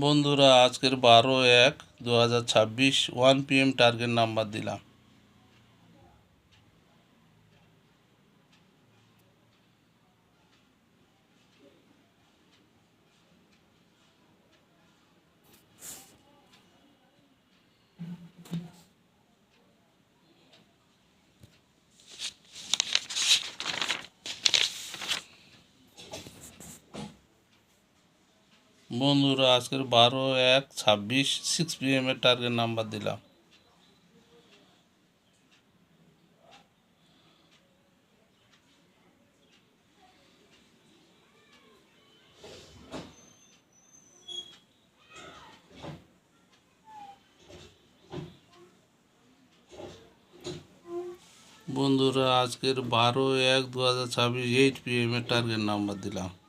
বন্ধুরা আজকের বারো এক দু হাজার ছাব্বিশ one P M target number দিলাম বন্ধুরা আজকে 12 1 26 6 pm এ টার্গেট নাম্বার দিলাম বন্ধুরা আজকে 12 1 2026 8 pm এ টার্গেট নাম্বার দিলাম